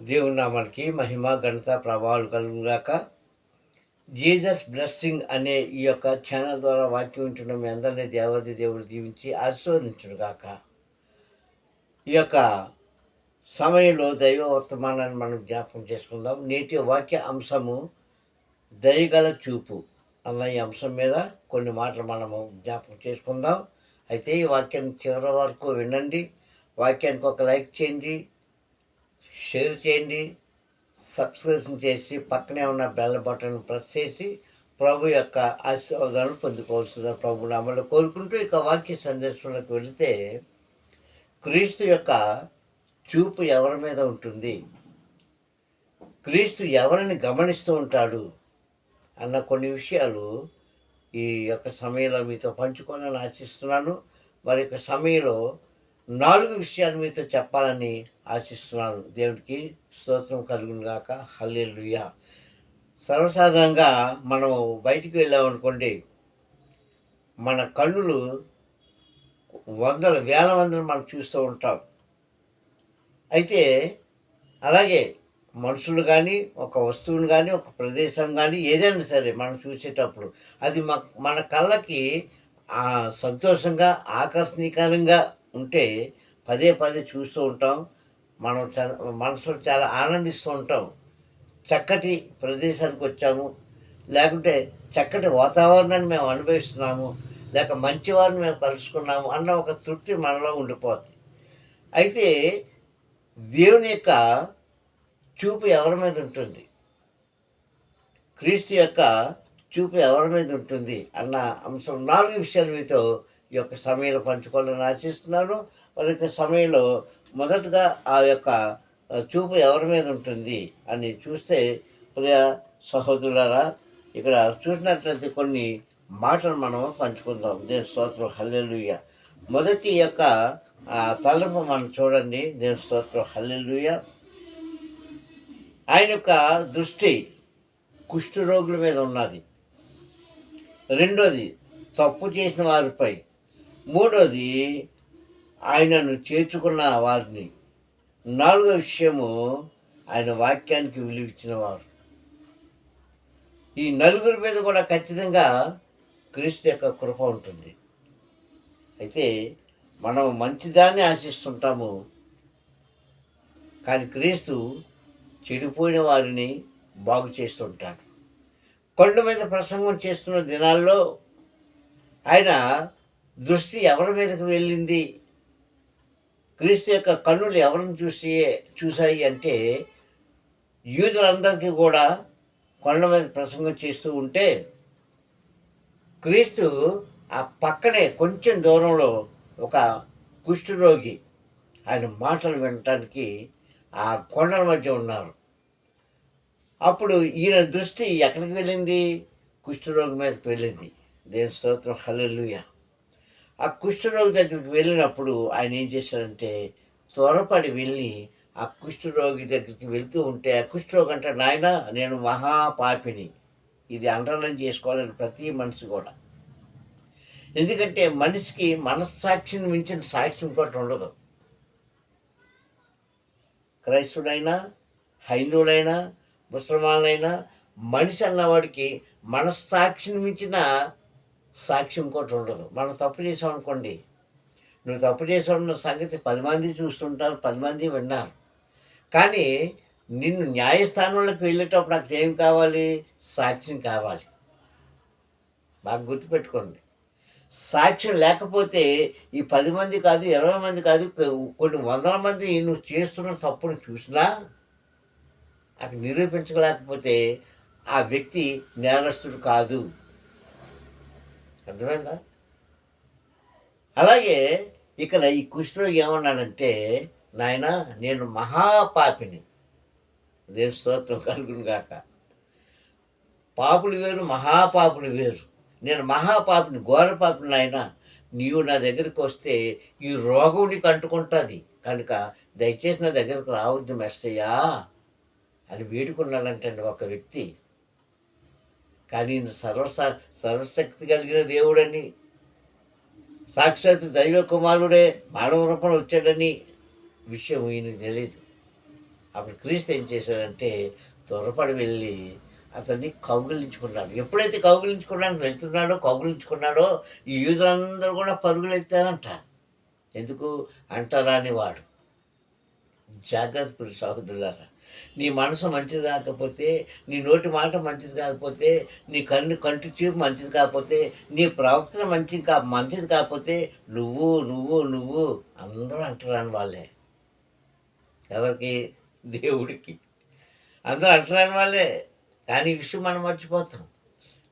దేవుని నామానికి మహిమ ఘనత ప్రభావాలు కలుగుగాక జీజస్ బ్లెస్సింగ్ అనే ఈ యొక్క ఛానల్ ద్వారా వాక్యం ఉంటున్న మీ అందరినీ దేవాది దేవుడు దీవించి ఆశీర్వదించుడుగాక ఈ యొక్క సమయంలో దైవ వర్తమానాన్ని మనం జ్ఞాపకం చేసుకుందాం. నేటి వాక్య అంశము దయగల చూపు అన్న ఈ అంశం మీద కొన్ని మాటలు మనము జ్ఞాపకం చేసుకుందాం. అయితే ఈ వాక్యాన్ని చివరి వరకు వినండి. వాక్యానికి ఒక లైక్ చేయండి. షేర్ చేయండి సబ్స్క్రిప్షన్ చేసి పక్కనే ఉన్న బెల్ బటన్ ప్రెస్ చేసి ప్రభు యొక్క ఆశీర్వాదాలను పొందుకోవాల్సిన ప్రభు నామలు కోరుకుంటూ ఇక వాక్య సందేశంలోకి వెళితే క్రీస్తు యొక్క చూపు ఎవరి మీద ఉంటుంది? క్రీస్తు ఎవరిని గమనిస్తూ ఉంటాడు? అన్న కొన్ని విషయాలు ఈ యొక్క సమయంలో మీతో పంచుకోవాలని ఆశిస్తున్నాను. మరి యొక్క సమయంలో నాలుగు విషయాలు మీతో చెప్పాలని ఆశిస్తున్నాను. దేవుడికి స్తోత్రం కలుగును గాక. సర్వసాధారణంగా మనం బయటికి వెళ్ళామనుకోండి మన కళ్ళులు వందల వేల మందిని మనం చూస్తూ ఉంటాం. అయితే అలాగే మనుషులు కానీ ఒక వస్తువును కానీ ఒక ప్రదేశం కానీ ఏదైనా సరే మనం చూసేటప్పుడు అది మన కళ్ళకి సంతోషంగా ఆకర్షణీకరంగా ఉంటే పదే పదే చూస్తూ ఉంటాం. మనం మనసులో చాలా ఆనందిస్తూ ఉంటాం. చక్కటి ప్రదేశానికి వచ్చాము. లేకుంటే చక్కటి వాతావరణాన్ని మేము అనుభవిస్తున్నాము. లేక మంచి వారిని మేము కలుసుకున్నాము అన్న ఒక తృప్తి మనలో ఉండిపోతుంది అయితే దేవుని యొక్క చూపు ఎవరి మీద ఉంటుంది? క్రీస్తు యొక్క చూపు ఎవరి మీద ఉంటుంది? అన్న అంశం నాలుగు విషయాలు మీతో ఈ యొక్క సమయంలో పంచుకోవాలని ఆశిస్తున్నాను. వారి యొక్క సమయంలో మొదటగా ఆ యొక్క చూపు ఎవరి మీద ఉంటుంది అని చూస్తే ప్రియ సహోదరులారా ఇక్కడ చూసినట్లయితే కొన్ని మాటలు మనం పంచుకుందాం. దేవ స్తోత్రం. హల్లెలుయ్య మొదటి యొక్క తలపు మనం చూడండి. దేవ స్తోత్రం. హల్లెలుయ్య ఆయన యొక్క దృష్టి కుష్ఠరోగుల మీద ఉన్నది. రెండోది తప్పు చేసిన వారిపై మూడోది ఆయనను చేర్చుకున్న వారిని. నాలుగో విషయము ఆయన వాక్యానికి విలువిచ్చిన వారు. ఈ నలుగురి మీద కూడా ఖచ్చితంగా క్రీస్తు యొక్క కృప ఉంటుంది. అయితే మనం మంచిదాన్ని ఆశిస్తుంటాము. కానీ క్రీస్తు చెడిపోయిన వారిని బాగు చేస్తుంటాడు. కొండ మీద ప్రసంగం చేస్తున్న దినాల్లో ఆయన దృష్టి ఎవరి మీదకి వెళ్ళింది? క్రీస్తు యొక్క కన్నులు ఎవరిని చూసి చూశాయి అంటే యూదులందరికీ కూడా కొండ మీద ప్రసంగం చేస్తూ ఉంటే క్రీస్తు ఆ పక్కనే కొంచెం దూరంలో ఒక కుష్ఠరోగి ఆయన మాటలు వినటానికి ఆ కొండల మధ్య ఉన్నారు. అప్పుడు ఈయన దృష్టి ఎక్కడికి వెళ్ళింది? కుష్ఠరోగి మీదకి వెళ్ళింది. దేని స్తోత్రం. హలెలుయా ఆ కుష్ఠరోగి దగ్గరికి వెళ్ళినప్పుడు ఆయన ఏం చేశారంటే త్వరపడి వెళ్ళి ఆ కుష్ఠరోగి దగ్గరికి వెళ్తూ ఉంటే ఆ కుష్ఠరోగి అంటే నాయన నేను మహాపాపిని. ఇది అండర్లైన్ చేసుకోవాలని ప్రతి మనిషి కూడా. ఎందుకంటే మనిషికి మనస్సాక్షిని మించిన సాక్షి ఇంకోటి ఉండదు. క్రైస్తుడైనా హైందువుడైనా ముసల్మానైనా మనిషి అన్నవాడికి మనస్సాక్షిని మించిన సాక్ష్యం ఇంకోటి ఉండదు. మనం తప్పు చేసాం అనుకోండి. నువ్వు తప్పు చేసావున్న సంగతి పది మంది చూస్తుంటారు పది మంది విన్నారు. కానీ నిన్ను న్యాయస్థానంలోకి వెళ్ళేటప్పుడు నాకు ఏం కావాలి? సాక్ష్యం కావాలి. బాగా గుర్తుపెట్టుకోండి. సాక్ష్యం లేకపోతే ఈ పది మంది కాదు ఇరవై మంది కాదు కొన్ని వందల మంది నువ్వు చేస్తున్న తప్పును చూసినా అది నిరూపించలేకపోతే ఆ వ్యక్తి నేరస్తుడు కాదు. అర్థమైందా? అలాగే ఇక్కడ ఈ కృష్ణుడు ఏమన్నాడంటే నాయన నేను మహాపాపిని. దేని స్తోత్రం కలుగును గాక. పాపులు వేరు మహాపాపులు వేరు. నేను మహాపాపిని ఘోర పాపిని నాయన. నీవు నా దగ్గరికి వస్తే ఈ రోగం నీకు అంటుకుంటుంది. కనుక దయచేసి నా దగ్గరకు రావద్దు మెస్సయ్యా అని వేడుకున్నాడంటండి ఒక వ్యక్తి. కానీ ఈయన సర్వస సర్వశక్తి కలిగిన దేవుడని సాక్షాత్ దైవ కుమారుడే మానవ రూపంలో వచ్చాడని విషయం ఈయనకు తెలియదు అప్పుడు క్రీస్తు ఏం చేశాడంటే త్వరపడి వెళ్ళి అతన్ని కౌగిలించుకున్నాడు. ఎప్పుడైతే కౌగిలించుకోవడానికి వెళ్తున్నాడో కౌగిలించుకున్నాడో ఈ యూదులందరూ కూడా పరుగులు ఎత్తారంట ఎందుకు? అంటారాని వాడు జాగ్రత్త పురి సహోదరులారా నీ మనసు మంచిది కాకపోతే నీ నోటి మాట మంచిది కాకపోతే నీ కన్ను కంటి చూపు మంచిది కాకపోతే నీ ప్రవర్తన మంచిది కా మంచిది కాకపోతే నువ్వు నువ్వు నువ్వు అందరూ అంటరాని వాళ్ళే. ఎవరికి? దేవుడికి. అందరూ అంటరాని వాళ్ళే. కానీ విషయం మనం మర్చిపోతాం.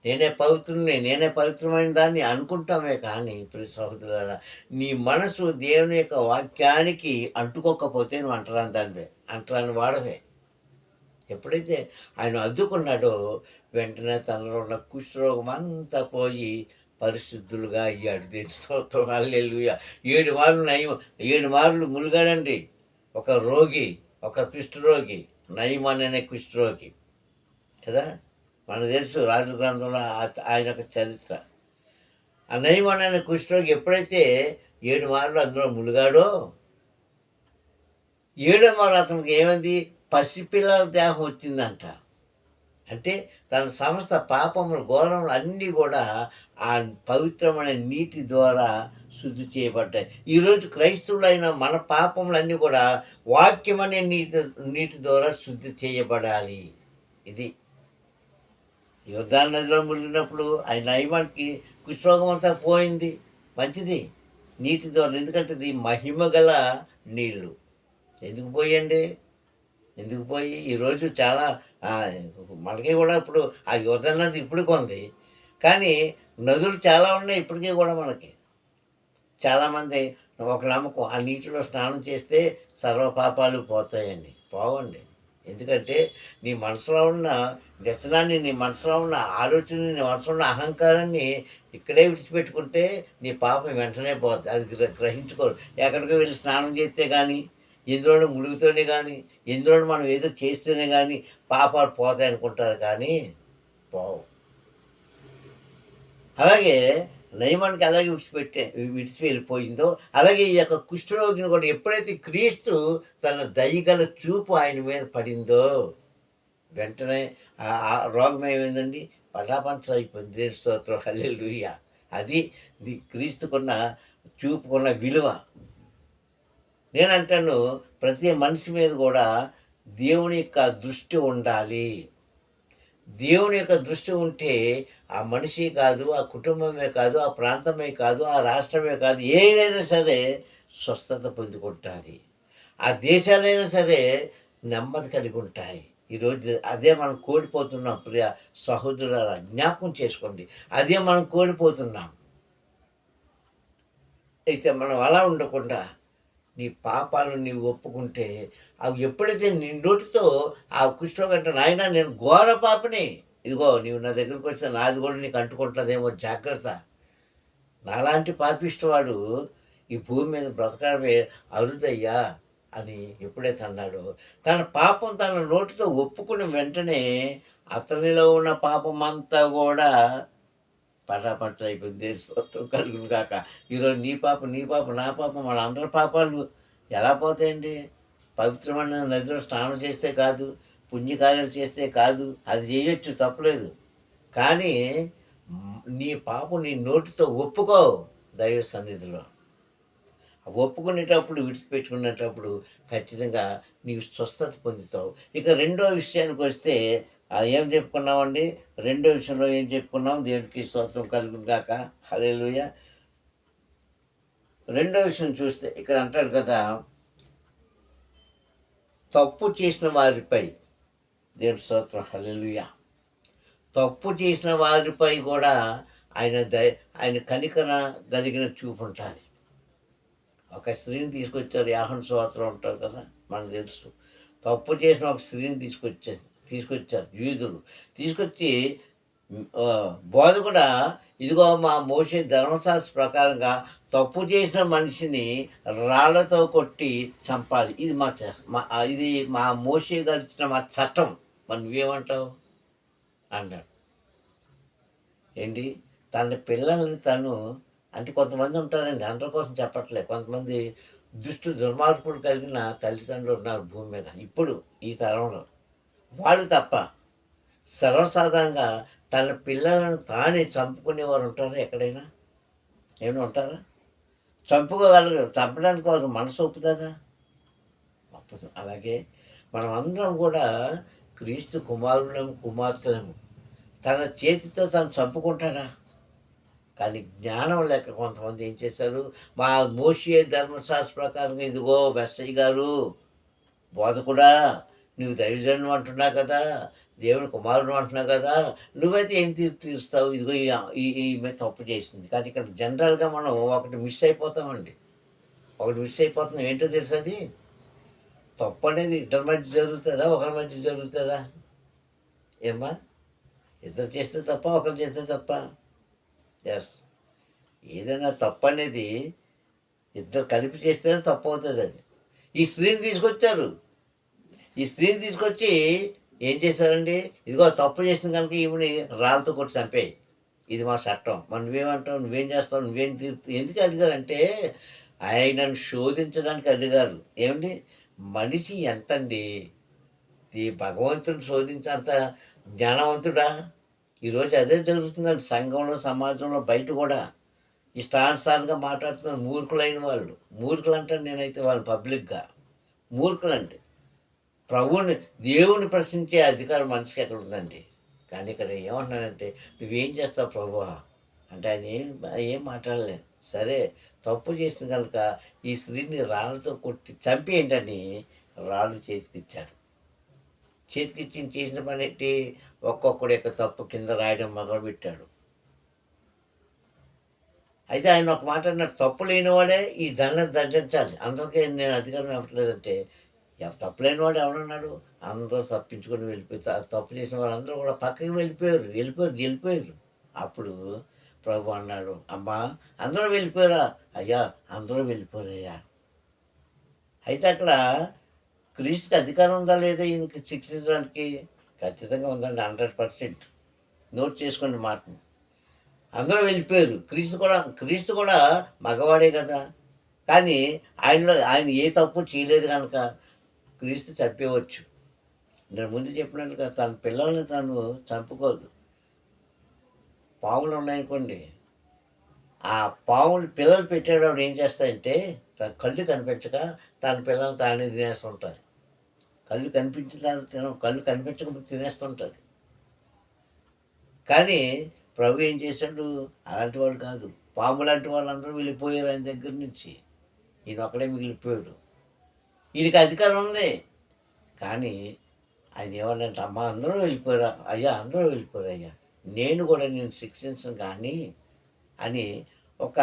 నేనే పవిత్రుని నేనే పవిత్రమైన దాన్ని అనుకుంటామే కానీ ప్రతి సహోదరులారా నీ మనసు దేవుని యొక్క వాక్యానికి అంటుకోకపోతే నువ్వు అంటరాని దానివే అంటరాని వాడవే. ఎప్పుడైతే ఆయన అద్దుకున్నాడో వెంటనే తనలో ఉన్న కుష్ఠరోగం అంతా పోయి పరిశుద్ధులుగా అయ్యాడు. దీని స్తోత్రం. అల్లెలు ఏడు మార్లు నయం ఏడు మార్లు ములుగాడండి ఒక రోగి ఒక కుష్ఠరోగి నయం అనే కుష్ఠరోగి. కదా? మనకు తెలుసు రాజు గ్రంథంలో ఆ- ఆయన యొక్క చరిత్ర. ఆ నయం అనే కుష్ఠరోగి ఎప్పుడైతే ఏడు మార్లు అందులో ములిగాడో ఏడో మారు అతనికి ఏమైంది? పసిపిల్లల దేహం వచ్చిందంట. అంటే తన సమస్త పాపములు ఘోరములు అన్నీ కూడా ఆ పవిత్రమైన నీటి ద్వారా శుద్ధి చేయబడ్డాయి. ఈరోజు క్రైస్తవులైన మన పాపములన్నీ కూడా వాక్యం అనే నీటి నీటి ద్వారా శుద్ధి చేయబడాలి. ఇది యుద్ధాల నదిలో మునిగినప్పుడు ఆయన నయమానికి కుష్ఠరోగం అంతా పోయింది. మంచిది. నీటి ద్వారా ఎందుకంటే ఇది మహిమ గల నీళ్ళు ఎందుకు పోయండి? ఎందుకు పోయి? ఈరోజు చాలా మనకి కూడా ఇప్పుడు ఆ యువత నది ఇప్పటికి ఉంది కానీ నదులు చాలా ఉన్నాయి ఇప్పటికీ కూడా మనకి. చాలామంది ఒక నమ్మకం ఆ నీటిలో స్నానం చేస్తే సర్వ పాపాలు పోతాయని. పోవండి. ఎందుకంటే నీ మనసులో ఉన్న వ్యసనాన్ని నీ మనసులో ఉన్న ఆలోచన నీ మనసులో ఉన్న అహంకారాన్ని ఇక్కడే విడిచిపెట్టుకుంటే నీ పాపం వెంటనే పోతుంది అది గ్ర- గ్రహించుకోరు ఎక్కడికి వెళ్ళి స్నానం చేస్తే కానీ ఎందులోనూ ములుగుతూనే కానీ ఎందులోనూ మనం ఏదో చేస్తేనే కానీ పాపాలు పోతాయి అనుకుంటారు కానీ పోవు. అలాగే నయమానికి అలాగే విడిచిపెట్టే విడిచి వెళ్ళిపోయిందో అలాగే ఈ యొక్క కుష్ఠరోగిని కూడా ఎప్పుడైతే క్రీస్తు తన దయగల చూపు ఆయన మీద పడిందో వెంటనే ఆ- రోగం ఏమైందండి పటాపంచలు అయిపోయింది. దేశ స్తోత్రం అది క్రీస్తుకున్న చూపుకున్న విలువ. నేను అంటాను ప్రతి మనిషి మీద కూడా దేవుని యొక్క దృష్టి ఉండాలి. దేవుని యొక్క దృష్టి ఉంటే ఆ మనిషి కాదు ఆ కుటుంబమే కాదు ఆ ప్రాంతమే కాదు ఆ రాష్ట్రమే కాదు ఏదైనా సరే స్వస్థత పొందుకుంటుంది. ఆ దేశాలైనా సరే నెమ్మది కలిగి ఉంటాయి. ఈరోజు అదే మనం కోల్పోతున్నాం ప్రియ సహోదరుల జ్ఞాపకం చేసుకోండి. అదే మనం కోల్పోతున్నాం. అయితే మనం అలా ఉండకుండా నీ పాపాలను నీవు ఒప్పుకుంటే అవి ఎప్పుడైతే నీ నోటితో ఆ కుష్ఠోగంట నాయన నేను ఘోర పాపని. ఇదిగో నీవు నా దగ్గరికి వచ్చిన నాది కూడా నీకు అంటుకుంటుందేమో జాగ్రత్త. నాలాంటి పాపిష్టవాడు ఈ భూమి మీద బ్రతకడమే అరుదయ్యా అని ఎప్పుడైతే అన్నాడో తన పాపం తన నోటితో ఒప్పుకున్న వెంటనే అతనిలో ఉన్న పాపం అంతా కూడా పటాపట అయిపోయింది స్తోత్రం కలుగును కాక. ఈరోజు నీ పాప నీ పాప నా పాప మన అందరి పాపాలు ఎలా పోతాయండి? పవిత్రమైన నదిలో స్నానం చేస్తే కాదు పుణ్యకార్యాలు చేస్తే కాదు అది చేయొచ్చు తప్పలేదు. కానీ నీ పాప నీ నోటితో ఒప్పుకో దైవ సన్నిధిలో. ఒప్పుకునేటప్పుడు విడిచిపెట్టుకునేటప్పుడు ఖచ్చితంగా నీవు స్వస్థత పొందుతావు. ఇక రెండో విషయానికి వస్తే ఏం చెప్పుకున్నామండి? రెండో విషయంలో ఏం చెప్పుకున్నాం? దేవుడికి స్తోత్రం కలుగును కాక హలేలుయ రెండో విషయం చూస్తే ఇక్కడ అంటాడు కదా తప్పు చేసిన వారిపై దేవుడి స్తోత్రం హల్లెలూయా. తప్పు చేసిన వారిపై కూడా ఆయన ద ఆయన కనికర కలిగిన చూపు ఉంటుంది ఒక స్త్రీని తీసుకొచ్చారు యాహన్ స్వాత్రం ఉంటారు కదా మనకు తెలుసు. తప్పు చేసిన ఒక స్త్రీని తీసుకొచ్చారు. తీసుకొచ్చారు యూదులు. తీసుకొచ్చి బోధ కూడా ఇదిగో మా మోసే ధర్మశాస్త్ర ప్రకారంగా తప్పు చేసిన మనిషిని రాళ్ళతో కొట్టి చంపాలి. ఇది మా చ- ఇది మా మోసే గడిచిన మా చట్టం. మరి నువ్వేమంటావు? అన్నాడు ఏంటి? తన పిల్లల్ని తను అంటే కొంతమంది ఉంటారండి అందరి కోసం చెప్పట్లే. కొంతమంది దుష్టు దుర్మార్గుడు కలిగిన తల్లిదండ్రులు ఉన్నారు భూమి మీద. ఇప్పుడు ఈ తరంలో. వాళ్ళు తప్ప సర్వసాధారణంగా తన పిల్లలను తానే చంపుకునేవారు ఉంటారా ఎక్కడైనా? ఏమైనా ఉంటారా? చంపుకోగలరు చంపడానికి వారికి మనసు ఒప్పుతుందా? ఒప్పదు అలాగే మనం అందరం కూడా క్రీస్తు కుమారులము కుమార్తెలము. తన చేతితో తను చంపుకుంటాడా? కానీ జ్ఞానం లేక కొంతమంది ఏం చేశారు? మా మోషే ధర్మశాస్త్ర ప్రకారం ఇదిగో మెస్సయ్య గారు బోధకుడా నువ్వు దైవజన్యం అంటున్నావు కదా దేవుని కుమారుడు అంటున్నావు కదా నువ్వైతే ఏం తీర్పు తీరుస్తావు? ఇదిగో ఈ- ఈ ఈమె తప్పు చేసింది. కానీ ఇక్కడ జనరల్గా మనం ఒకటి మిస్ అయిపోతామండి. ఒకటి మిస్ అయిపోతున్నాం. ఏంటో తెలుసు అది? తప్పు అనేది ఇద్దరి మధ్య జరుగుతుందా? ఒకరి మధ్య జరుగుతుందా? ఏమ్మా? ఇద్దరు చేస్తే తప్ప ఒకరు చేస్తే తప్ప? ఎస్ ఏదైనా తప్పు అనేది ఇద్దరు కలిపి చేస్తేనే తప్పు అవుతుంది అది. ఈ స్త్రీని తీసుకొచ్చారు. ఈ స్త్రీని తీసుకొచ్చి ఏం చేశారండి? ఇదిగో తప్పు చేసిన కనుక ఈమెని రాళ్ళతో కొట్టి చంపేయి. ఇది మా చట్టం. మనం నువ్వేమంటావు? నువ్వేం చేస్తావు? నువ్వేం తీర్పు? ఎందుకు అడిగారంటే ఆయనను శోధించడానికి అడిగారు. ఏమండి? మనిషి ఎంతండి? ఈ భగవంతుని శోధించేంత జ్ఞానవంతుడా? ఈరోజు అదే జరుగుతుందండి సంఘంలో సమాజంలో బయట కూడా. ఇష్టానుసారంగా మాట్లాడుతున్న మూర్ఖులైన వాళ్ళు. మూర్ఖులు అంటే నేనైతే వాళ్ళు పబ్లిక్గా. మూర్ఖులండి. ప్రభువుని దేవుని ప్రశ్నించే అధికారం మనిషికి ఎక్కడ ఉందండి? కానీ ఇక్కడ ఏమంటున్నానంటే నువ్వేం చేస్తావు ప్రభు అంటే ఆయన ఏం ఏం మాట్లాడలేదు. సరే తప్పు చేసిన కనుక ఈ స్త్రీని రాళ్ళతో కొట్టి చంపేయండి రాళ్ళు చేతికిచ్చాడు. చేతికిచ్చి చేసిన పని ఏంటి? ఒక్కొక్కడి యొక్క తప్పు కింద రాయడం మొదలుపెట్టాడు. అయితే ఆయన ఒక మాట అన్నాడు తప్పు లేనివాడే ఈ దండం దండించాలి. అందరికీ నేను అధికారం ఇవ్వట్లేదంటే ఎవ- వాడు లేనివాడు ఎవడన్నాడు అందరూ తప్పించుకొని వెళ్ళిపోయి తప్పు చేసిన వాళ్ళందరూ కూడా పక్కకి వెళ్ళిపోయారు వెళ్ళిపోయారు వెళ్ళిపోయారు అప్పుడు ప్రభు అన్నాడు అమ్మా అందరూ వెళ్ళిపోయారా? అయ్యా అందరూ వెళ్ళిపోయారయ్యా. అయితే అక్కడ క్రీస్తుకి అధికారం ఉందా లేదా ఈయనకి శిక్షించడానికి? ఖచ్చితంగా ఉందండి హండ్రెడ్ పర్సెంట్. నోట్ చేసుకోండి మాటను. అందరూ వెళ్ళిపోయారు. క్రీస్తు కూడా క్రీస్తు కూడా మగవాడే కదా. కానీ ఆయనలో ఆయన ఏ తప్పు చేయలేదు కనుక క్రీస్తు చంపేవచ్చు నేను ముందు చెప్పినట్లుగా తన పిల్లల్ని తను చంపుకోదు. పావులు ఉన్నాయనుకోండి ఆ పావులు పిల్లలు పెట్టేటప్పుడు ఏం చేస్తాయంటే తన కళ్ళు కనిపించక తన పిల్లల్ని తానే తినేస్తుంటారు. కళ్ళు కనిపించిన తిన కళ్ళు కనిపించకపోతే తినేస్తుంటుంది. కానీ ప్రభు ఏం చేశాడు? అలాంటి వాడు కాదు. పాము లాంటి వాళ్ళందరూ వెళ్ళిపోయారు ఆయన దగ్గర నుంచి. ఈయన ఒకడే మిగిలిపోయాడు. ఈయనకి అధికారం ఉంది. కానీ ఆయన ఏమన్నా అమ్మ అందరూ వెళ్ళిపోయారు. అయ్యా అందరూ వెళ్ళిపోయారు అయ్యా. నేను కూడా నేను శిక్షించను కానీ అని ఒక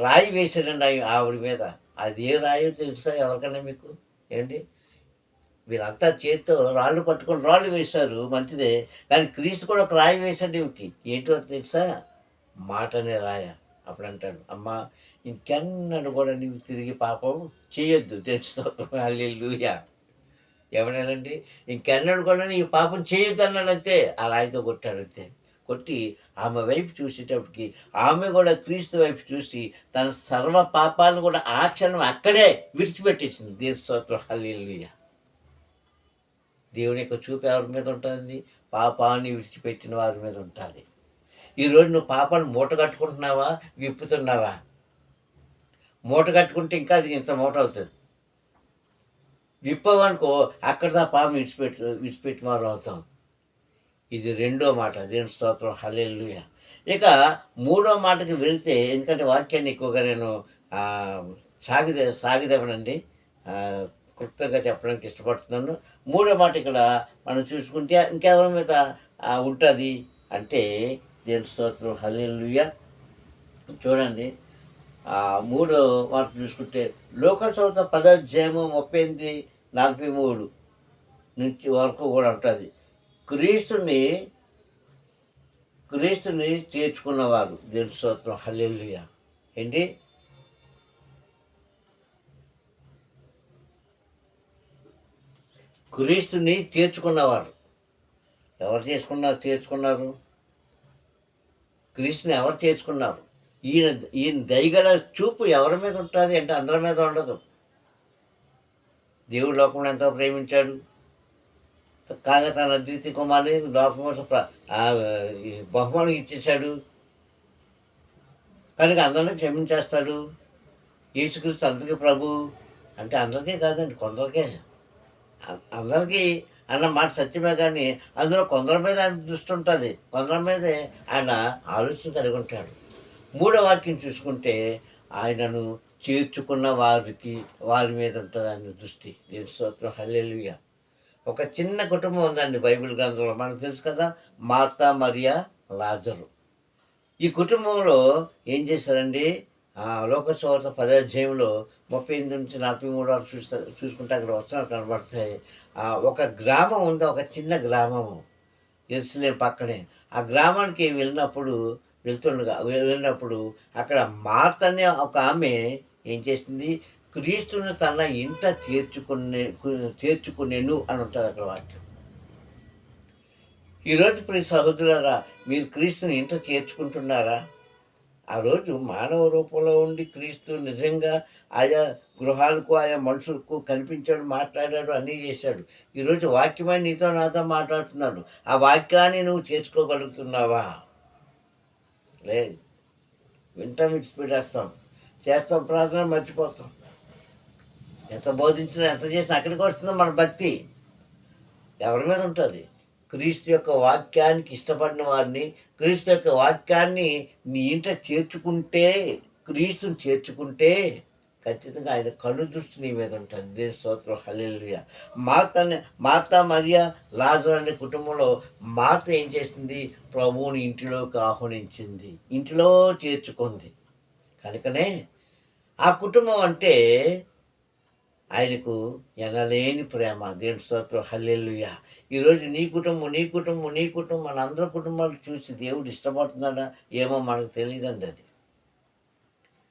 రాయి వేసాడండి ఆవిడ మీద. అది ఏ రాయో తెలుసా ఎవరికైనా మీకు? ఏంటి? వీళ్ళంతా చేత్తో రాళ్ళు పట్టుకొని రాళ్ళు వేశారు మంచిదే. కానీ క్రీస్తు కూడా ఒక రాయి వేశాడు ఈమెకి ఏంటో తెలుసా? మాట అనే రాయ. అప్పుడు అంటాడు అమ్మా ఇంకెన్నడు కూడా నీవు తిరిగి పాపం చేయొద్దు. తెలుసు. అల్లెలుయా ఎవడనండి? ఇంకెన్నడు కూడా నీ పాపం చేయొద్దు అన్నాడు అంతే ఆ రాయితో కొట్టాడు అంతే. కొట్టి ఆమె వైపు చూసేటప్పటికి ఆమె కూడా క్రీస్తు వైపు చూసి తన సర్వ పాపాలను కూడా ఆ క్షణం అక్కడే విడిచిపెట్టేసింది. దీని స్తోత్రం. హల్లెలూయా. దేవుని యొక్క చూపు ఎవరి మీద ఉంటుంది? పాపాన్ని విడిచిపెట్టిన వారి మీద ఉంటుంది. ఈరోజు నువ్వు పాపాన్ని మూట కట్టుకుంటున్నావా? విప్పుతున్నావా? మూట కట్టుకుంటే ఇంకా అది ఇంత మూట అవుతుంది. విప్పవనుకో అక్కడ దా విడిచిపెట్టు విడిచిపెట్టి విడిచిపెట్టిన వారు అవుతాం. ఇది రెండో మాట దేని స్తోత్రం హలెల్లుయ. ఇక మూడో మాటకి వెళితే ఎందుకంటే వాక్యాన్ని ఎక్కువగా నేను సాగిదే సాగిదేవనండి. ఆ, క్లుప్తంగా చెప్పడానికి ఇష్టపడుతున్నాను. మూడో మాట ఇక్కడ మనం చూసుకుంటే ఇంకెవరి మీద ఉంటుంది అంటే దేని స్తోత్రం హలెల్లుయ. చూడండి. మూడో మాట చూసుకుంటే లోకసభ పదాధ్యాయము ముప్పై ఎనిమిది నలభై మూడు నుంచి వరకు కూడా ఉంటుంది. క్రీస్తుని క్రీస్తుని చేర్చుకున్నవారు. దేవుని స్తోత్రం. ఏంటి? క్రీస్తుని తీర్చుకున్నవారు ఎవరు చేసుకున్నారు తీర్చుకున్నారు క్రీస్తుని ఎవరు చేర్చుకున్నారు? ఈయన ఈయన దయగల చూపు ఎవరి మీద ఉంటుంది అంటే అందరి మీద ఉండదు. దేవుడు లోకంలో ఎంతో ప్రేమించాడు. కాగా తన అద్వితీయ కుమారుని లోకం కోసం బహుమానం ఇచ్చేశాడు. కనుక అందరినీ క్షమించేస్తాడు. యేసుక్రీస్తు అందరికీ ప్రభు అంటే అందరికీ కాదండి కొందరికే. అందరికీ అన్న మాట సత్యమే కానీ అందులో కొందరి మీద ఆయన దృష్టి ఉంటుంది. కొందరి మీదే ఆయన ఆలోచన కలిగి ఉంటాడు. మూడో వాక్యం చూసుకుంటే ఆయనను చేర్చుకున్న వారికి వారి మీద ఉంటుంది ఆయన దృష్టి. దేని స్తోత్రం. హల్లెలూయా. ఒక చిన్న కుటుంబం ఉందండి బైబిల్ గ్రంథంలో. మనకు తెలుసు కదా మార్తా మరియా లాజరు. ఈ కుటుంబంలో ఏం చేశారండి? ఆ లోకచోత పదాధ్యాయంలో ముప్పై ఎనిమిది నుంచి నలభై మూడు వరకు చూస్తే చూసుకుంటే అక్కడ వస్తున్నా కనబడతాయి. ఆ ఒక గ్రామం ఉంది? ఒక చిన్న గ్రామము. ఎరుసలేం పక్కనే. ఆ గ్రామానికి వెళ్ళినప్పుడు వెళ్తుండగా వెళ్ళినప్పుడు అక్కడ మార్త అనే ఒక ఆమె ఏం చేసింది? క్రీస్తుని తన ఇంట చేర్చుకునే చేర్చుకునేను అని ఉంటుంది అక్కడ వాక్యం. ఈరోజు ప్రతి సహోదరులారా మీరు క్రీస్తుని ఇంట చేర్చుకుంటున్నారా ఆ రోజు మానవ రూపంలో ఉండి క్రీస్తు నిజంగా ఆయా గృహాలకు ఆయా మనుషులకు కనిపించాడు మాట్లాడాడు అన్నీ చేశాడు. ఈరోజు వాక్యమై నీతో నాతో మాట్లాడుతున్నాడు. ఆ వాక్యాన్ని నువ్వు చేర్చుకోగలుగుతున్నావా? లేదు. వింటాం విడిచిపెట్టేస్తాం చేస్తాం ప్రార్థన మర్చిపోతాం. ఎంత బోధించినా ఎంత చేసినా అక్కడికి వస్తుందో మన భక్తి. ఎవరి మీద ఉంటుంది? క్రీస్తు యొక్క వాక్యానికి ఇష్టపడిన వారిని క్రీస్తు యొక్క వాక్యాన్ని నీ ఇంట చేర్చుకుంటే క్రీస్తుని చేర్చుకుంటే ఖచ్చితంగా ఆయన కళ్ళు దృష్టి నీ మీద ఉంటుంది. దేని స్తోత్రం. హల్లెలూయా. మార్త అనే మార్త మరియా లాజర్ అనే కుటుంబంలో మార్త ఏం చేసింది? ప్రభువుని ఇంటిలోకి ఆహ్వానించింది. ఇంటిలో చేర్చుకుంది. కనుకనే ఆ కుటుంబం అంటే ఆయనకు ఎనలేని ప్రేమ. దేవుని స్తోత్రం. హల్లెలుయ. ఈరోజు నీ కుటుంబం నీ కుటుంబం నీ కుటుంబం మన అందరి కుటుంబాలు చూసి దేవుడు ఇష్టపడుతున్నాడా? ఏమో మనకు తెలియదండి అది.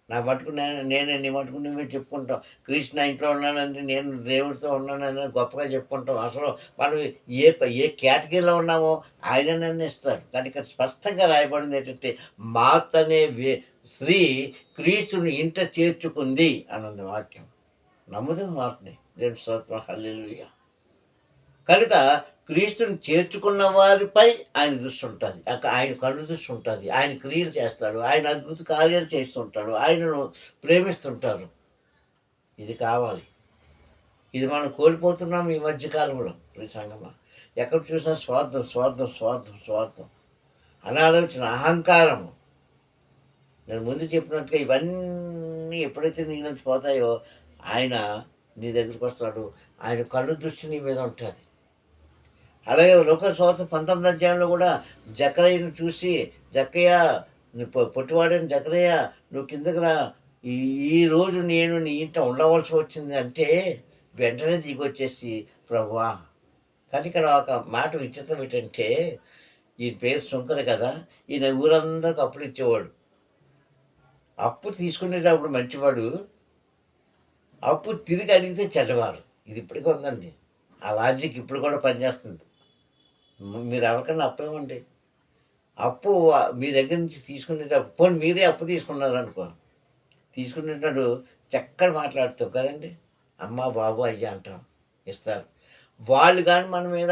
నా మటుకు నేను నేనే నీ మటుకు నువ్వే చెప్పుకుంటాం కృష్ణ ఇంట్లో ఉన్నానంటే నేను దేవుడితో ఉన్నానని గొప్పగా చెప్పుకుంటాం అసలు మనం ఏ ఏ కేటగిరీలో ఉన్నామో ఆయన నిర్ణయిస్తాడు కానీ ఇక్కడ స్పష్టంగా రాయబడింది ఏంటంటే మాత అనే వే స్త్రీ క్రీస్తుని ఇంట చేర్చుకుంది అన్నది వాక్యం. నమ్ముదాం వాటిని. దేవుని స్తోత్రం. హల్లెలుయ్యా కనుక క్రీస్తుని చేర్చుకున్న వారిపై ఆయన దృష్టి ఉంటుంది. ఆయన కళ్ళు దృష్టి ఉంటుంది. ఆయన క్రియలు చేస్తాడు. ఆయన అద్భుత కార్యాలు చేస్తుంటాడు. ఆయనను ప్రేమిస్తుంటారు ఇది కావాలి. ఇది మనం కోల్పోతున్నాం ఈ మధ్యకాలంలో. ఈ ఎక్కడ చూసినా స్వార్థం స్వార్థం స్వార్థం స్వార్థం. అనాలోచన అహంకారము నేను ముందు చెప్పినట్టుగా ఇవన్నీ ఎప్పుడైతే నీ నుంచి పోతాయో ఆయన నీ దగ్గరికి వస్తాడు. ఆయన కళ్ళు దృష్టి నీ మీద ఉంటుంది. అలాగే లోక స్వార్థ పంతొమ్మిది అధ్యాయంలో కూడా జక్రయ్యను చూసి జక్కయ్య నువ్వు పొట్టివాడని జక్రయ్య నువ్వు కిందకి రా. ఈ రోజు నేను నీ ఇంట ఉండవలసి వచ్చింది అంటే వెంటనే దిగొచ్చేసి ప్రభువా కానీ ఇక్కడ ఒక మాట విచిత్రం ఏంటంటే ఈ పేరు సుంకర కదా ఈయన ఊరందరికి అప్పులు ఇచ్చేవాడు. అప్పు తీసుకునేటప్పుడు మంచివాడు అప్పు తిరిగి అడిగితే చెడ్డవారు. ఇది ఇప్పటికీ ఉందండి. ఆ లాజిక్ ఇప్పుడు కూడా పనిచేస్తుంది. మీరు ఎవరికన్నా అప్పు ఇవ్వండి అప్పు మీ దగ్గర నుంచి తీసుకునేటప్పుడు పోనీ మీరే అప్పు తీసుకున్నారు అనుకో తీసుకునేటప్పుడు చక్కగా మాట్లాడుతాం కదండి. అమ్మ బాబు అయ్యా అంటాం ఇస్తారు. వాళ్ళు కానీ మన మీద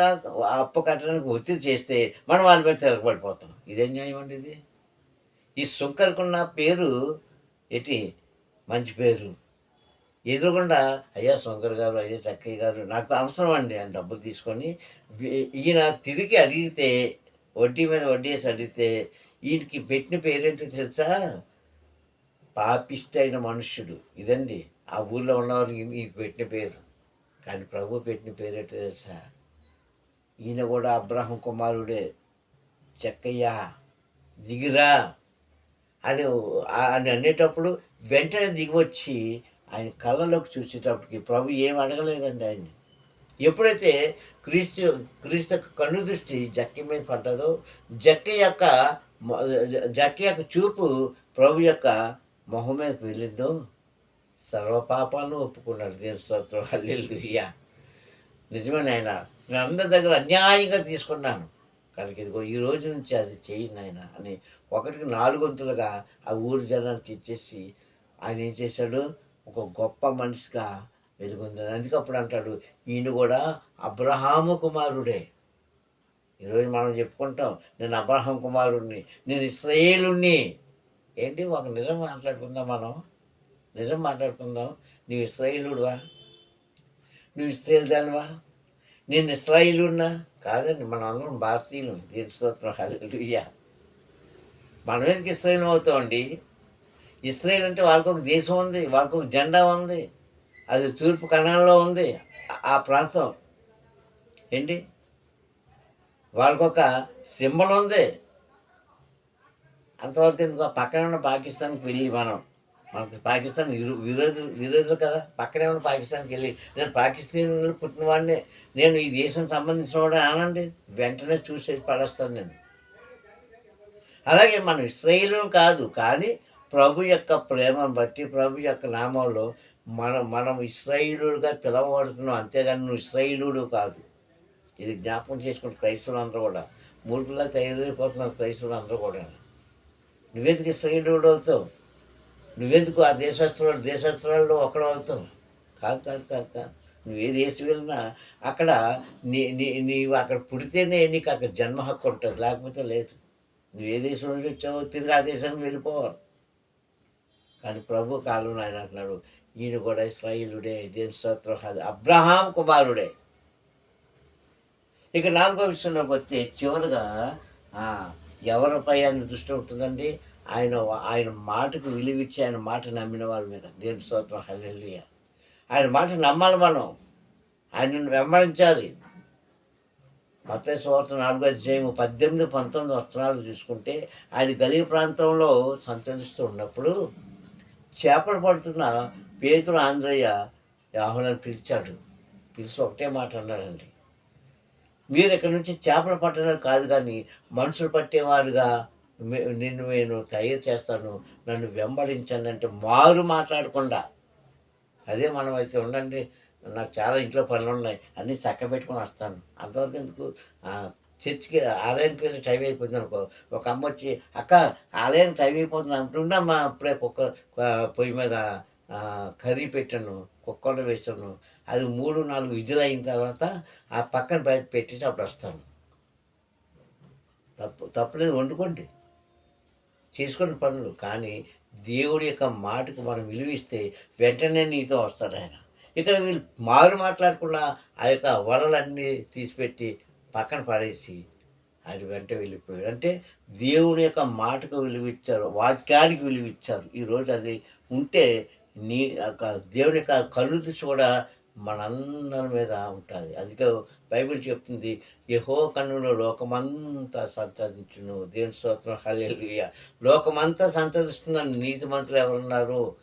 అప్పు కట్టడానికి ఒత్తిడి చేస్తే మనం వాళ్ళ మీద తిరగబడిపోతాం. ఇదే న్యాయం అండి ఇది? ఈ సుంకర్కున్న పేరు ఎటి? మంచి పేరు. ఎదురుకుండా అయ్యా శంకర్ గారు అయ్యా చక్కయ్య గారు నాకు అవసరం అండి అని డబ్బులు తీసుకొని ఈయన తిరిగి అడిగితే వడ్డీ మీద వడ్డీ వేసి అడిగితే ఈయనకి పెట్టిన పేరేంటి తెలుసా? పాపిష్టైన మనుష్యుడు. ఇదండి ఆ ఊళ్ళో ఉన్నవారు ఈయన పెట్టిన పేరు. కానీ ప్రభు పెట్టిన పేరేంటి తెలుసా? ఈయన కూడా అబ్రహం కుమారుడే. చెక్కయ్య దిగిరా అని అని అనేటప్పుడు వెంటనే దిగివచ్చి ఆయన కళ్ళలోకి చూసేటప్పటికి ప్రభు ఏం అడగలేదండి ఆయన్ని. ఎప్పుడైతే క్రీస్తు క్రీస్తు కన్ను దృష్టి జక్కి మీద పడ్డదో జక్కి యొక్క జక్కి యొక్క చూపు ప్రభు యొక్క మొహం మీద వెళ్ళిందో సర్వ పాపాలను ఒప్పుకున్నాడు. దేని స్తోత్రం. హల్లెలూయా. నిజమే నాయన నేను అందరి దగ్గర అన్యాయంగా తీసుకున్నాను. కనుక ఇదిగో ఈ రోజు నుంచి అది చేయి నాయన అని ఒకటికి నాలుగు వంతులుగా ఆ ఊరి జనానికి ఇచ్చేసి ఆయన ఏం చేశాడు? ఒక గొప్ప మనిషిగా వెలుగుందని అందుకే అప్పుడు అంటాడు ఈయన కూడా అబ్రహాము కుమారుడే. ఈరోజు మనం చెప్పుకుంటాం నేను అబ్రహాం కుమారుడిని నేను ఇస్రాయేలుణ్ణి. ఏంటి ఒక నిజం మాట్లాడుకుందాం మనం? నిజం మాట్లాడుకుందాం. నువ్వు ఇస్రాయేలుడువా? నువ్వు ఇస్రాయేల్ దానివా? నేను ఇస్రాయేలున్నా? కాదండి మనం అందరం భారతీయులు. దీని స్తోత్రం. మనం ఎందుకు ఇస్రాయేల్ అవుతామండి? ఇస్రాయేల్ అంటే వాళ్ళకు ఒక దేశం ఉంది వాళ్ళకు ఒక జెండా ఉంది అది తూర్పు కణాల్లో ఉంది ఆ- ప్రాంతం. ఏంటి? వాళ్ళకొక సింబల్ ఉంది. అంతవరకు ఎందుకు? పక్కనే ఉన్న పాకిస్తాన్కి వెళ్ళి మనం. మనకు పాకిస్తాన్ విరో విరోధు విరోధులు కదా. పక్కనే ఉన్న పాకిస్తాన్కి వెళ్ళి నేను పాకిస్తాన్లో పుట్టిన వాడిని నేను ఈ దేశం సంబంధించిన వాడు అనండి వెంటనే చూసేసి పడేస్తాను నేను. అలాగే మనం ఇస్రాయిల్ కాదు కానీ ప్రభు యొక్క ప్రేమను బట్టి ప్రభు యొక్క నామంలో మనం మనం ఇస్రాయిలుగా పిలవబడుతున్నాం. అంతేగాని నువ్వు ఇస్రాయిలుడు కాదు. ఇది జ్ఞాపకం చేసుకుని క్రైస్తవులందరూ కూడా. మూర్ఖులా తయారైపోతున్నారు క్రైస్తవులందరూ కూడా. నువ్వెందుకు ఇస్రాయిలుడు అవుతావు? నువ్వెందుకు ఆ దేశస్తులు దేశస్తులలో ఒకడు అవుతావు? కాదు కాదు కాదు కాదు. నువ్వు ఏ దేశం వెళ్ళినా అక్కడ నీ నీ నీవు అక్కడ పుడితేనే నీకు అక్కడ జన్మ హక్కు ఉంటుంది. లేకపోతే లేదు. నువ్వు ఏ దేశం నుంచి వచ్చావో తిరిగి ఆ దేశానికి వెళ్ళిపోవాలి. కానీ ప్రభు కాలంలో ఆయన అంటున్నాడు ఈయన కూడా ఇస్రాయిలుడే దేని స్తోత్రం కాదు అబ్రహాం కుమారుడే. ఇక నాలుగో విషయంలోకి వస్తే చివరిగా ఎవరిపై ఆయన దృష్టి ఉంటుందండి? ఆయన ఆయన మాటకు విలువిచ్చి ఆయన మాట నమ్మిన వాళ్ళ మీద. దేని స్తోత్రం? హల్లెలూయా. ఆయన మాట నమ్మాలి మనం. ఆయనను వెంబడించాలి. మత సువార్త నాలుగో అధ్యాయం పద్దెనిమిది పంతొమ్మిది వస్త్రాలు చూసుకుంటే ఆయన గలీ ప్రాంతంలో సంచరిస్తూ ఉన్నప్పుడు చేపలు పడుతున్న పేతురు ఆంధ్రయ్య యాహులను పిలిచాడు. పిలిచి ఒకటే మాట అన్నాడండి. మీరు ఇక్కడ నుంచి చేపలు పట్టడం కాదు కానీ మనుషులు పట్టేవారుగా మే- నిన్ను నేను తయారు చేస్తాను నన్ను వెంబడించండి అంటే మారు మాట్లాడకుండా. అదే మనం అయితే ఉండండి నాకు చాలా ఇంట్లో పనులు ఉన్నాయి అన్నీ చక్క పెట్టుకొని వస్తాను. అంతవరకు ఎందుకు? చర్చికి ఆలయానికి వెళ్ళి టైం అయిపోయింది అనుకో. ఒక అమ్మ వచ్చి అక్క ఆలయానికి టైం అయిపోతుంది అంటుండమ్మా అప్పుడే కుక్క పొయ్యి మీద కర్రీ పెట్టాను కుక్కలు వేసాను అది మూడు నాలుగు విజులు అయిన తర్వాత ఆ పక్కన పెట్టేసి అప్పుడు వస్తాను. తప్పు తప్పలేదు వండుకోండి. చేసుకోండి పనులు. కానీ దేవుడి యొక్క మాటకు మనం విలువిస్తే వెంటనే నీతో వస్తాడు ఆయన. ఇక్కడ వీళ్ళు మారు మాట్లాడకుండా ఆ యొక్క వలలన్నీ తీసిపెట్టి పక్కన పడేసి ఆయన వెంట వెళ్ళిపోయాడు. అంటే దేవుని యొక్క మాటకు విలువిచ్చారు వాక్యానికి విలువిచ్చారు. ఈరోజు అది ఉంటే నీ యొక్క దేవుని యొక్క కళ్ళు దృష్టి కూడా మనందరి మీద ఉంటుంది. అందుకే బైబిల్ చెప్తుంది యహో కన్నులో లోకమంతా సంతరించును దేవుని స్తోత్రం హల్లెలూయ. లోకమంతా సంతరిస్తున్నాను నీతి మంత్రులు ఎవరున్నారు?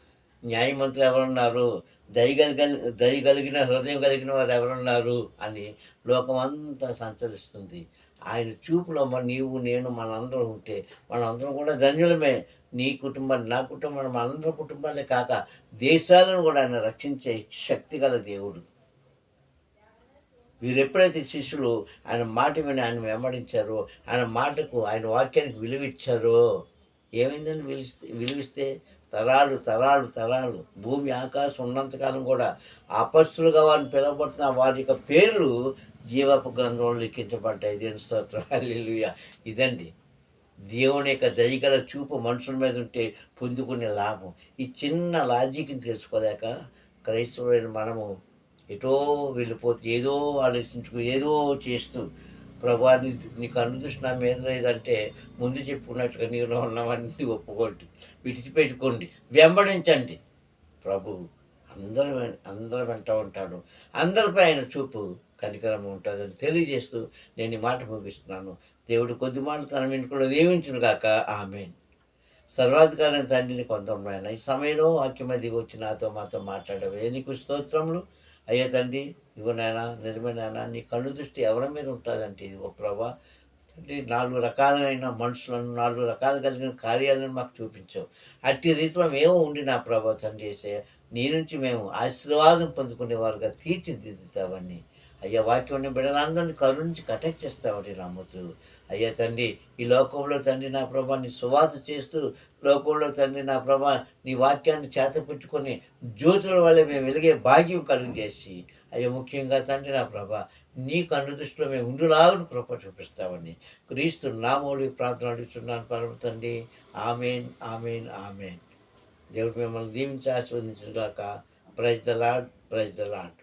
న్యాయమంత్రులు ఎవరున్నారు? దయగలిగ దయగలిగిన హృదయం కలిగిన వారు ఎవరున్నారు అని లోకమంతా సంచరిస్తుంది. ఆయన చూపులో మన నీవు నేను మనందరం ఉంటే మనందరం కూడా ధన్యులమే. నీ కుటుంబాన్ని నా కుటుంబాన్ని మనందరి కుటుంబాలే కాక దేశాలను కూడా ఆయన రక్షించే శక్తి గల దేవుడు. వీరు ఎప్పుడైతే శిష్యులు ఆయన మాట విని ఆయన వెంబడించారో ఆయన మాటకు ఆయన వాక్యానికి విలువిచ్చారో ఏమైందని విలిస్తే విలువిస్తే తరాలు తరాలు తరాలు. భూమి ఆకాశం ఉన్నంతకాలం కూడా అపస్తులుగా వారిని పిలువబడుతున్న వారి యొక్క పేర్లు జీవపు గ్రంథంలో లిఖించబడ్డాయి. దేని స్తోత్రాలు ఇదండి. దేవుని యొక్క దయగల చూపు మనుషుల మీద ఉంటే పొందుకునే లాభం. ఈ చిన్న లాజిక్ని తెలుసుకోలేక క్రైస్తవులైన మనము ఎటో వెళ్ళిపోతే ఏదో ఆలోచించుకు ఏదో చేస్తూ ప్రభాని నీకు అనుదృష్టి నా మీద లేదంటే ముందు చెప్పుకున్నట్టుగా నీలో ఉన్నవన్నీ ఒప్పుకోండి. విడిచిపెట్టుకోండి వెంబడించండి. ప్రభు అందరూ వెం- వెంట ఉంటాడు. అందరిపై ఆయన చూపు కనికరం ఉంటుందని తెలియజేస్తూ నేను ఈ మాట ముగిస్తున్నాను. దేవుడు కొద్ది మాట తన వెనుకలో దీవించును గాక. ఆమె సర్వాధికారం తండ్రిని కొందరు ఈ సమయంలో వాక్యం వచ్చి నాతో మాతో మాట్లాడవే. నీకు స్తోత్రములు. అయ్యా తండ్రి ఇవ్వ నాయనా నీ కళ్ళు దృష్టి ఎవరి మీద ఉంటుందంటే ఓ ప్రభా అంటే నాలుగు రకాలైన మనుషులను నాలుగు రకాలు కలిగిన కార్యాలను మాకు చూపించావు. అట్టి రీతిలో మేము ఉండి నా ప్రభా చేసే నీ నుంచి మేము ఆశీర్వాదం పొందుకునేవారుగా తీర్చిదిద్దుతావని. అయ్యా వాక్యం బిడ్డలందరినీ కరుణించి కటెక్ట్ చేస్తావని నమ్ముతూ. అయ్యా తండ్రి ఈ లోకంలో తండ్రి నా ప్రభా నీ సువాత చేస్తూ లోకంలో తండ్రి నా ప్రభా నీ వాక్యాన్ని చేతపుచ్చుకొని జ్యోతుల వల్ల మేము వెలిగే భాగ్యం కలుగు చేసి అయ్యా ముఖ్యంగా తండ్రి నా ప్రభా నీ కన్ను దృష్టిలో మేము ఉండులాగును కృప చూపిస్తామని క్రీస్తు నామూలి ప్రార్థన అడుగుతున్నాను పరమ తండ్రి. Amen amen amen. దేవుడు మిమ్మల్ని దీవించి ఆస్వాదించుగాక praise the lord praise the lord